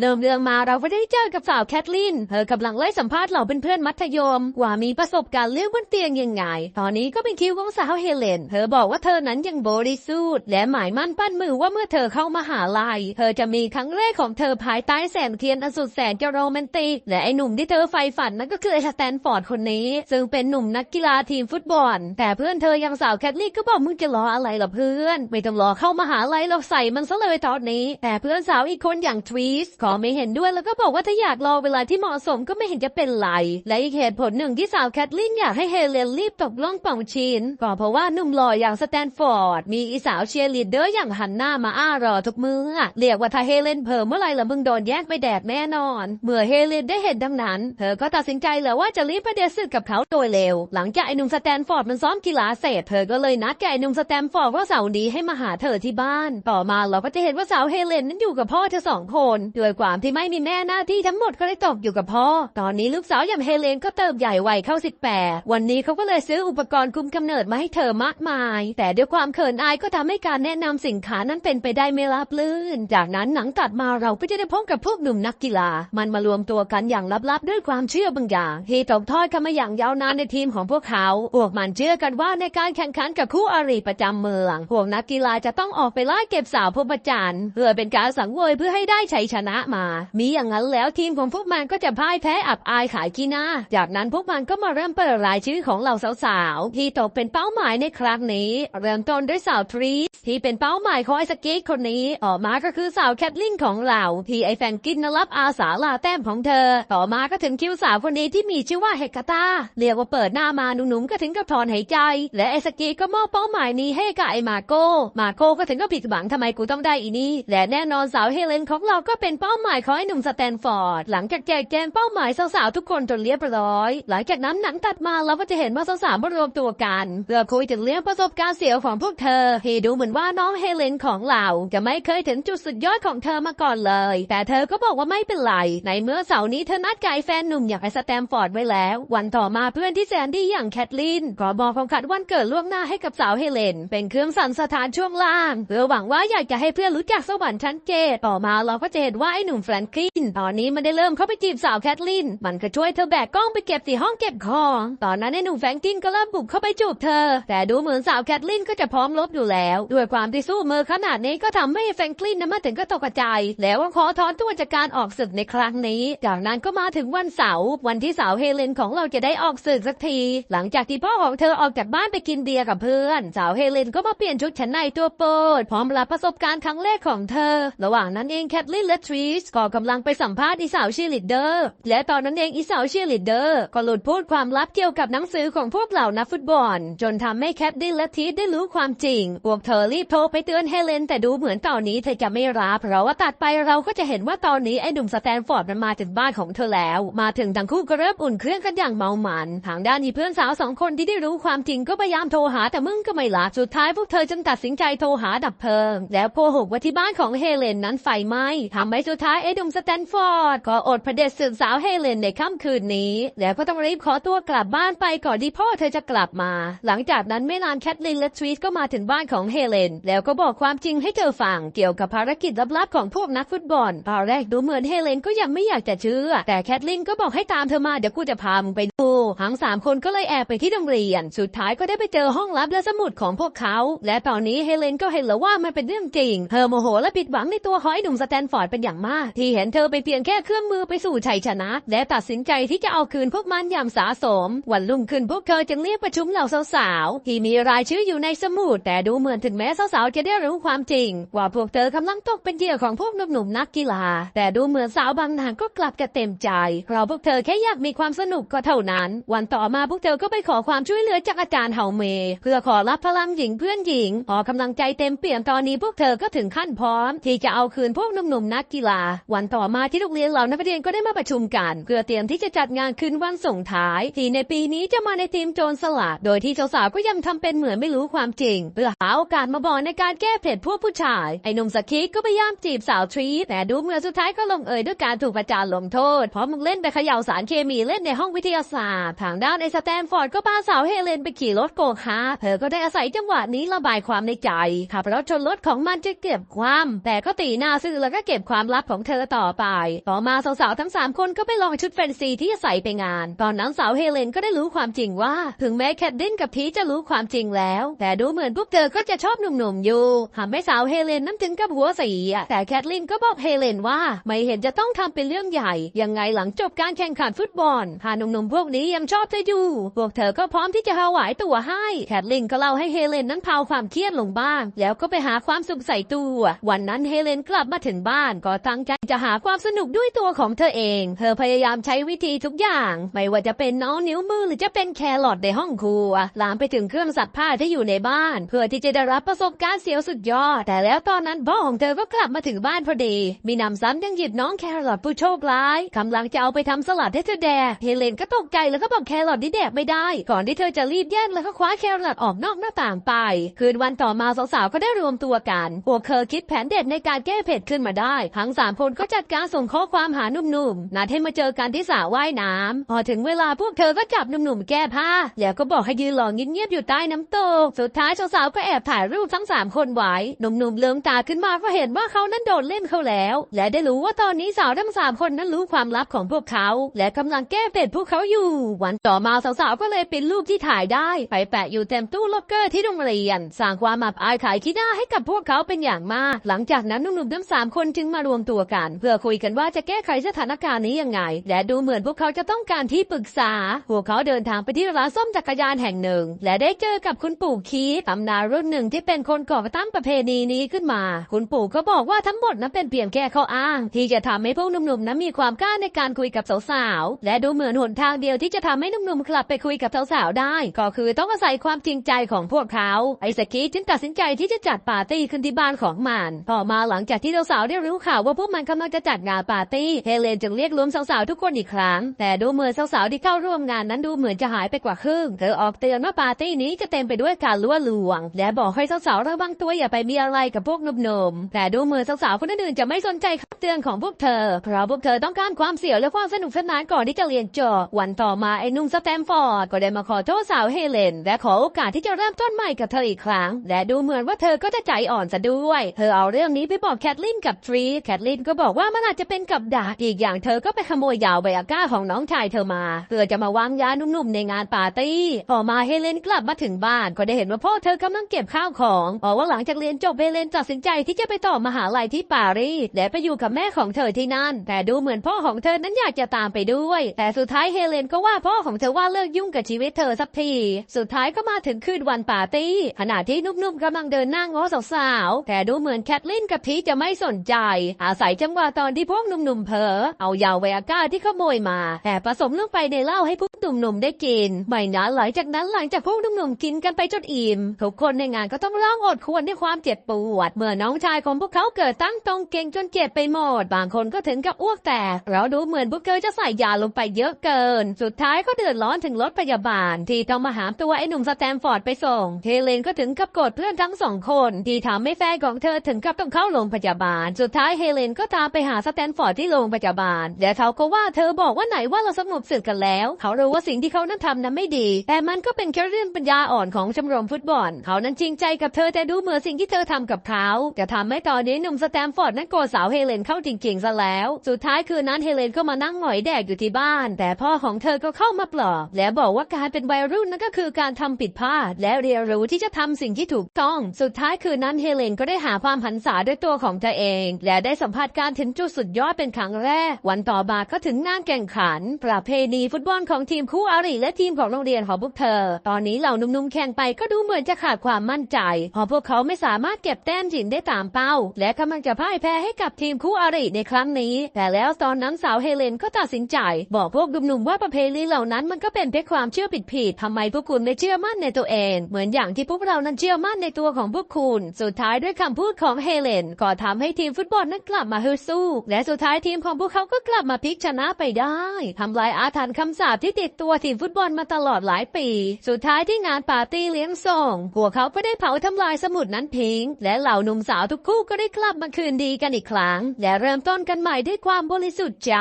เริ่มเรื่องมาเราก็ได้เจอกับสาวแคทลิน เธอกำลังไล่สัมภาษณ์เหล่าเพื่อนๆมัธยม ว่ามีประสบการณ์เรื่องบนเตียงยังไง ตอนนี้ก็เป็นคิวของสาวเฮเลน เธอบอกว่าเธอนั้นยังบริสุทธิ์และหมายมั่นปั้นมือว่าเมื่อเธอเข้ามาหาลัย เธอจะมีครั้งแรกของเธอภายใต้แสงเทียนอสุดแสนจะโรแมนติก และไอหนุ่มที่เธอใฝ่ฝันนั่นก็คือไอสแตนฟอร์ดคนนี้ ซึ่งเป็นหนุ่มนักกีฬาทีมฟุตบอล แต่เพื่อนเธอยังสาวแคทลินก็บอกมึงจะรออะไรล่ะเพื่อน ไม่ต้องรอเข้ามาหาลัยหรอกใส่มันซะเลยตอนนี้ แต่เพื่อนสาวอีกคนอย่างทวีสขอไม่เห็นด้วยแล้วก็บอกว่าถ้าอยากรอเวลาที่เหมาะสมก็ไม่เห็นจะเป็นไร และอีกเหตุผลหนึ่งที่สาวแคทลินอยากให้เฮเลนรีบตกล่องป่องชินก็เพราะว่าหนุ่มหล่ออย่างสแตนฟอร์ด มีอีสาวเชียร์ลีดเดอร์อย่างหันหน้ามาอ้ารอทุกมืออเรียกว่าถ้าเฮเลนเพิ่มเมื่อไหรละมึงโดนแยกไปแดกแน่นอน เมื่อเฮเลนได้เห็นดังนั้น เธอก็ตัดสินใจเลยว่าจะรีบประเดี๋ยวสึกกับเขาโดยเร็ว หลังจากไอ้หนุ่มสแตนฟอร์ดมันซ้อมกีฬาเสร็จเธอก็เลยนัดกับไอ้หนุ่มสแตนฟอร์ดว่าเสาร์นี้ให้มาหาเธอที่บ้าน ต่อมาเราก็จะเห็นว่าสาวเฮเลนนั้นอยู่กับพ่อเธอสองคนด้วยความที่ไม่มีแม่หน้าที่ทั้งหมดก็เลยตกอยู่กับพ่อ ตอนนี้ลูกสาวอย่างเฮเลนก็เติบใหญ่วัยเข้าสิบแปดวันนี้เขาก็เลยซื้ออุปกรณ์คุมกำเนิดมาให้เธอมากมาย แต่ด้วยความเขินอายก็ทำให้การแนะนำสินค้านั้นเป็นไปได้ไม่ราบลื่น จากนั้นหนังตัดมาเราก็จะได้พบกับพวกหนุ่มนักกีฬา มันมารวมตัวกันอย่างลับๆ ด้วยความเชื่อบางอย่างที่ตกทอดกันมาอย่างยาวนานในทีมของพวกเขาพวกมันเชื่อกันว่าในการแข่งขันกับคู่อริประจำเมืองพวกนักกีฬาจะต้องออกไปไล่เก็บสาวพบจันทร์เพื่อเป็นการสังเวยเพื่อให้ได้ชัยชนะมา มีอย่างนั้นแล้วทีมของพวกมันก็จะพ่ายแพ้อับอายขายขี้หน้า จากนั้นพวกมันก็มาเริ่มเปิดรายชื่อของเหล่าสาวๆ ที่ตกเป็นเป้าหมายในครั้งนี้ เริ่มต้นด้วยสาวทรีสที่เป็นเป้าหมายของไอสเกตคนนี้ ออกมาก็คือสาวแคทลินของเราที่ไอแฟนกินนรับอาสาลาแต้มของเธอ ต่อมาก็ถึงคิวสาวคนนี้ที่มีชื่อว่าเฮกาตาเรียกว่าเปิดหน้ามาหนุ่มๆก็ถึงกับถอนหายใจ และไอสเกตก็มอบเป้าหมายนี้ให้กับไอมาโก้มาโก้ก็ถึงก็ผิดหวังทำไมกูต้องได้อีนี่และแน่นอนสาวเฮเลนของเราก็เป็นเป้าาหมายของไอหนุ่มสแตนฟอร์ด หลังจากแจกแจงเป้าหมายสาวๆทุกคนจนเรียบร้อย หลังจากนั้นหนังตัดมาเราก็จะเห็นว่าสาวๆมารวมตัวกันเพื่อคุยถึงเรื่องประสบการณ์เสียของพวกเธอที่ดูเหมือนว่าน้องเฮเลนของเราจะไม่เคยถึงจุดสุดยอดของเธอมาก่อนเลย แต่เธอก็บอกว่าไม่เป็นไร ในเมื่อเสาร์นี้เธอนัดกับแฟนหนุ่มอย่างไอสแตมฟอร์ดไว้แล้ว วันต่อมาเพื่อนที่แสนดีอย่างแคทลินก็บอกของขัดวันเกิดล่วงหน้าให้กับสาวเฮเลน เป็นเครื่องสั่นสถานช่วงล่างเพื่อหวังว่าอยากจะให้เพื่อนรู้จักสวรรค์ชั้นเจดต่อมาเราก็จะเห็นว่าไอ้หนุ่มแฟรงกิน ตอนนี้มันได้เริ่มเข้าไปจีบสาวแคทลิน มันก็ช่วยเธอแบกกล้องไปเก็บที่ห้องเก็บของ ตอนนั้นไอ้หนุ่มแฟรงกินก็เริ่มบุกเข้าไปจูบเธอ แต่ดูเหมือนสาวแคทลินก็จะพร้อมลบอยู่แล้ว ด้วยความที่สู้มือขนาดนี้ก็ทำให้แฟรงคลินนั้นมาถึงก็ตกใจ แล้วก็ขอถอนตัวจากการออกศึกในครั้งนี้ จากนั้นก็มาถึงวันเสาร์วันที่สาวเฮเลนของเราจะได้ออกศึกสักที หลังจากที่พ่อของเธอออกจากบ้านไปกินเบียร์กับเพื่อน สาวเฮเลนก็มาเปลี่ยนชุดชั้นในตัวโปรดพร้อมรับประสบการณ์ครั้งแรกของเธอ ระหว่างนั้นเองแคทลินและทรีสก็กำลังไปสัมภาษณ์อีสาวเชีลีดเดอร์ และตอนนั้นเองอีสาวเชีลีดเดอร์ ก็หลุดพูดความลับเกี่ยวกับหนังสือของพวกเหล่านักฟุตบอล จนทำให้แคทลินและทีสได้รู้ความจริง พวกเธอรีบโทรไปเตือนเฮเลน แต่ดูเหมือนตอนนี้เธอจะไม่รับเพราะว่าตัดไปเราก็จะเห็นว่าตอนนี้ไอ้หนุ่มสแตนฟอร์ดมันมาถึงบ้านของเธอแล้ว มาถึงทั้งคู่ก็เริ่มอุ่นเครื่องกันอย่างเมามันทางด้านนี้เพื่อนสาวสองคนที่ได้รู้ความจริงก็พยายามโทรหาแต่มึงก็ไม่รับสุดท้ายพวกเธอจึงตัดสินใจโทรหาดับเพลิง แล้วโกหกว่าที่บ้านของเฮเลนนั้นไฟไหม้ทำให้สุดท้ายไอ้หนุ่มสแตนฟอร์ดก็อดพระเดชศึกสาวเฮเลนในค่ำคืนนี้ แล้วก็ต้องรีบขอตัวกลับบ้านไปก่อนที่พ่อเธอจะกลับมา หลังจากนั้นไม่นานแคทลินและทรีสก็มาถึงบ้านของเฮเลน แล้วก็บอกความจริงให้เธอฟังเกี่ยวกับภารกิจลับๆของพวกนักฟุตบอลตอนแรกดูเหมือนเฮเลนก็ยังไม่อยากจะเชื่อ แต่แคทลินก็บอกให้ตามเธอมาเดี๋ยวกูจะพามึงไปดูทั้งสามคนก็เลยแอบไปที่โรงเรียน สุดท้ายก็ได้ไปเจอห้องลับและสมุดของพวกเขา และตอนนี้เฮเลนก็เห็นแล้วว่ามันเป็นเรื่องจริงเธอโมโหและผิดหวังในตัวของไอ้หนุ่มสแตนฟอร์ดเป็นอย่างมาก ที่เห็นเธอไปเพียงแค่เครื่องมือไปสู่ชัยชนะ และตัดสินใจที่จะเอาคืนพวกมันอย่างสาสม วันรุ่งขึ้นพวกเธอจึงเรียกประชุมเหล่าสาวๆที่มีรายชื่ออยู่ในสมุดแต่ดูเหมือนถึงแม้สาวๆจะได้รู้ความจริง ว่าพวกเธอกำลังตกเป็นเหยื่อของพวกหนุ่มๆนักกีฬา แต่ดูเหมือนสาวบางนางก็กลับจะเต็มใจเพราะพวกเธอแค่อยากมีความสนุกก็เท่านั้น วันต่อมาพวกเธอก็ไปขอความช่วยเหลือจากอาจารย์เฮาเม เพื่อขอรับพลังหญิงเพื่อนหญิงขอกำลังใจเต็มเปี่ยมตอนนี้พวกเธอก็ถึงขั้นพร้อม ที่จะเอาคืนพวกหนุ่มๆนักกีฬาวันต่อมาที่โรงเรียนเหล่านักเรียนก็ได้มาประชุมกัน เพื่อเตรียมที่จะจัดงานคืนวันส่งท้าย ที่ในปีนี้จะมาในทีมโจรสลัด โดยที่เจ้าสาวก็ยังทำเป็นเหมือนไม่รู้ความจริง เพื่อหาโอกาสมาบอกในการแก้เผ็ดพวกผู้ชาย ไอ้หนุ่มสกีก็พยายามจีบสาวทรีแต่ดูเหมือนสุดท้ายก็ลงเอยด้วยการถูกประจานลงโทษ เพราะมึงเล่นไปเขย่าสารเคมีเล่นในห้องวิทยาศาสตร์ ทางด้านไอ้สแตนฟอร์ดก็พาสาวเฮเลนไปขี่รถโกคาร์ทเธอก็ได้อาศัยจังหวะนี้ระบายความในใจขับรถชนรถของมันจะเก็บความ แต่ก็ตีหน้าซื่อแล้วก็เก็บความลับพของเธอต่อไป ต่อมาสาวๆทั้งสามคนก็ไปลองชุดแฟนซีที่จะใส่ไปงาน ตอนนั้นสาวเฮเลนก็ได้รู้ความจริงว่า ถึงแม้แคทลินกับทีจะรู้ความจริงแล้ว แต่ดูเหมือนพวกเธอก็จะชอบหนุ่มๆอยู่ทำให้สาวเฮเลนน้ำถึงกับหัวเสียแต่แคทลินก็บอกเฮเลนว่า ไม่เห็นจะต้องทำเป็นเรื่องใหญ่ ยังไงหลังจบการแข่งขันฟุตบอลหาหนุ่มๆพวกนี้ยังชอบเธออยู่ พวกเธอก็พร้อมที่จะถวายตัวให้ แคทลินก็เล่าให้เฮเลนนั้นเผาความเครียดลงบ้าง แล้วก็ไปหาความสุขใส่ตัว วันนั้นเฮเลนกลับมาถึงบ้านก็ตั้งใจจะหาความสนุกด้วยตัวของเธอเอง เธอพยายามใช้วิธีทุกอย่าง ไม่ว่าจะเป็นน้องนิ้วมือหรือจะเป็นแครอทในห้องครัว ลามไปถึงเครื่องซักผ้าที่อยู่ในบ้าน เพื่อที่จะได้รับประสบการณ์เสียวสุดยอด แต่แล้วตอนนั้นพ่อของเธอก็กลับมาถึงบ้านพอดี มีนำซ้ำยังหยิบน้องแครอทผู้โชคร้ายกำลังจะเอาไปทำสลัดให้เธอแดกเฮเลนก็ตกใจแล้วก็บอกแครอทนี่แดกไม่ได้ ก่อนที่เธอจะรีบแย่งแล้วก็คว้าแครอทออกนอกหน้าต่างไป คืนวันต่อมาสาวๆก็ได้รวมตัวกันพวกเธอคิดแผนเด็ดในการแก้เผ็ดขึ้นมาได้ทั้งสามคนก็จัดการส่งข้อความหาหนุ่มๆนัดให้มาเจอกันที่สระว่ายน้ำพอถึงเวลาพวกเธอก็จับหนุ่มๆแก้ผ้า แล้วก็บอกให้ยืนรอเงียบๆอยู่ใต้น้ำตก สุดท้ายสาวๆก็แอบถ่ายรูปทั้งสามคนไว้หนุ่มๆเลืองตาขึ้นมาเพราะเห็นว่าเขานั้นโดนเล่นเขาแล้ว และได้รู้ว่าตอนนี้สาวทั้งสามคนนั้นรู้ความลับของพวกเขา และกำลังแก้เผ็ดพวกเขาอยู่ วันต่อมาสาวๆก็เลยเป็นรูปที่ถ่ายได้ไปแปะอยู่เต็มตู้ล็อกเกอร์ที่โรงเรียนสร้างความอับอายขายขี้หน้าให้กับพวกเขาเป็นอย่างมาก หลังจากนั้นหนุ่มๆทั้งสามคนจึงมารวมตัวกัน เพื่อคุยกันว่าจะแก้ไขสถานการณ์นี้ยังไง และดูเหมือนพวกเขาจะต้องการที่ปรึกษา พวกเขาเดินทางไปที่ร้านซ่อมจักรยานแห่งหนึ่ง และได้เจอกับคุณปู่คีตำนานรุ่นหนึ่งที่เป็นคนก่อตั้งประเพณีนี้ขึ้นมา คุณปู่ก็บอกว่าทั้งหมดนั้นเป็นเพียงแค่ข้ออ้าง ที่จะทำให้พวกหนุ่มๆนั้นมีความกล้าในการคุยกับสาวๆและดูเหมือนหนทางเดียวที่จะทำให้หนุ่มๆกลับไปคุยกับสาวๆได้ ก็คือต้องอาศัยความจริงใจของพวกเขา ไอ้สกีจึงตัดสินใจที่จะจัดปาร์ตี้ขึ้นที่บ้านของมันต่อมาหลังจากที่สาวๆได้รู้ข่าวว่าพวกมันกำลังจะจัดงานปาร์ตี้ เฮเลนจึงเรียกรวมสาวๆทุกคนอีกครั้ง แต่ดูเหมือนสาวๆที่เข้าร่วมงานนั้นดูเหมือนจะหายไปกว่าครึ่ง เธอออกเตือนว่าปาร์ตี้นี้จะเต็มไปด้วยการล่วลวง และบอกให้สาวๆระวังตัวอย่าไปมีอะไรกับพวกหนุ่มๆ แต่ดูเหมือนสาวๆคนอื่นๆจะไม่สนใจคำเตือนของพวกเธอ เพราะพวกเธอต้องการความเสี่ยวและความสนุกสนานก่อนที่จะเรียนจบ วันต่อมาไอ้นุ่มสแตมฟอร์ดก็ได้มาขอโทษสาวเฮเลน และขอโอกาสที่จะเริ่มต้นใหม่กับเธออีกครั้ง และดูเหมือนว่าเธอก็จะใจอ่อนซะด้วย เธอเอาเรื่องนี้ไปบอกแคทลินกับทรีแคทลินก็บอกว่ามันอาจจะเป็นกับดักอีกอย่างเธอก็ไปขโมยยาวไบอาก้าของน้องชายเธอมา เพื่อจะมาวางยานุ่มๆในงานปาร์ตี้ต่อมาเฮเลนกลับมาถึงบ้านก็ได้เห็นว่าพ่อเธอกำลังเก็บข้าวของบอกว่าหลังจากเรียนจบเฮเลนตัดสินใจที่จะไปต่อมหาลัยที่ปารีสและไปอยู่กับแม่ของเธอที่นั่น แต่ดูเหมือนพ่อของเธอนั้นอยากจะตามไปด้วย แต่สุดท้ายเฮเลนก็ว่าพ่อของเธอว่าเลิกยุ่งกับชีวิตเธอสักทีสุดท้ายก็มาถึงคืนวันปาร์ตี้ขณะที่นุ่มๆกำลังเดินหน้าง้อสาวๆแต่ดูเหมือนแคทลินกับทีจะไม่สนใจอาศัยจังหวะตอนที่พวกหนุ่มๆเผลอเอายาไวอาก้าที่ขโมยมาแต่ผสมลงไปในเหล้าให้พวกหนุ่มๆได้กิน ไม่นานหลังจากนั้นหลังจากพวกหนุ่มๆกินกันไปจนอิ่มทุกคนในงานก็ต้องร้องอดควรด้วยความเจ็บปวด เมื่อน้องชายของพวกเขาเกิดตั้งตรงเก่งจนเจ็บไปหมด บางคนก็ถึงกับอ้วกแตกเราดูเหมือนพวกเธอจะใส่ยาลงไปเยอะเกิน สุดท้ายก็เดือดร้อนถึงรถพยาบาล ที่ต้องมาหามตัวไอ้หนุ่มสแตมฟอร์ดไปส่งเทเลนก็ถึงกับโกรธเพื่อนทั้งสองคน ที่ทำให้แฟนของเธอถึงกับต้องเข้าโรงพยาบาล สุดท้ายเฮเลนก็ตามไปหาสแตนฟอร์ดที่โรงพยาบาลและเขาก็ว่าเธอบอกว่าไหนว่าเราสงบศึกกันแล้ว เขารู้ว่าสิ่งที่เขานั้นทำนั้นไม่ดี แต่มันก็เป็นแค่เรื่องปัญญาอ่อนของชมรมฟุตบอล เขานั้นจริงใจกับเธอแต่ดูเหมือนสิ่งที่เธอทำกับเขาจะทำให้ตอนนี้หนุ่มสแตมฟอร์ดนั้นโกรธสาวเฮเลนเข้าจริงๆซะแล้ว สุดท้ายคืนนั้นเฮเลนก็มานั่งหงอยแดกอยู่ที่บ้าน แต่พ่อของเธอก็เข้ามาปลอบและบอกว่าการเป็นวัยรุ่นนั้นก็คือการทำผิดพลาด และเรียนรู้ที่จะทำสิ่งที่ถูกต้อง สุดท้ายคืนนั้นเฮเลนก็ได้หาความหันษาด้วยตัวของเธอเอง และได้สัมผัสการถึงจุดสุดยอดเป็นครั้งแรก วันต่อมาก็ถึงงานแข่งขัน ประเพณีฟุตบอลของทีมคู่อริและทีมของโรงเรียนของพวกเธอ ตอนนี้เหล่าหนุ่มๆแข่งไปก็ดูเหมือนจะขาดความมั่นใจเพราะพวกเขาไม่สามารถเก็บแต้มจินได้ตามเป้า และกำลังจะพ่ายแพ้ให้กับทีมคู่อริในครั้งนี้ แต่แล้วตอนนั้นสาวเฮเลนก็ตัดสินใจ บอกพวกหนุ่มๆว่าประเพณีเหล่านั้นมันก็เป็นเพียงความเชื่อผิดๆทำไมพวกคุณไม่เชื่อมั่นในตัวเอง เหมือนอย่างที่พวกเรานั้นเชื่อมั่นในตัวของพวกคุณ สุดท้ายด้วยคำพูดของเฮเลนก็ทำให้ทีมฟุตบอลนั้นกลับมาฮึดสู้ และสุดท้ายทีมของพวกเขาก็กลับมาพลิกชนะไปได้ทำลายอาถรรพ์คำสาปที่ติดตัวทีมฟุตบอลมาตลอดหลายปี สุดท้ายที่งานปาร์ตี้เลี้ยงส่งพวกเขาก็ได้เผาทำลายสมุดนั้นทิ้ง และเหล่าหนุ่มสาวทุกคู่ก็ได้กลับมาคืนดีกันอีกครั้ง และเริ่มต้นกันใหม่ด้วยความบริสุทธิ์ใจ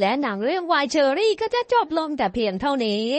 และหนังเรื่องวายเชอรี่ก็จะจบลงแต่เพียงเท่านี้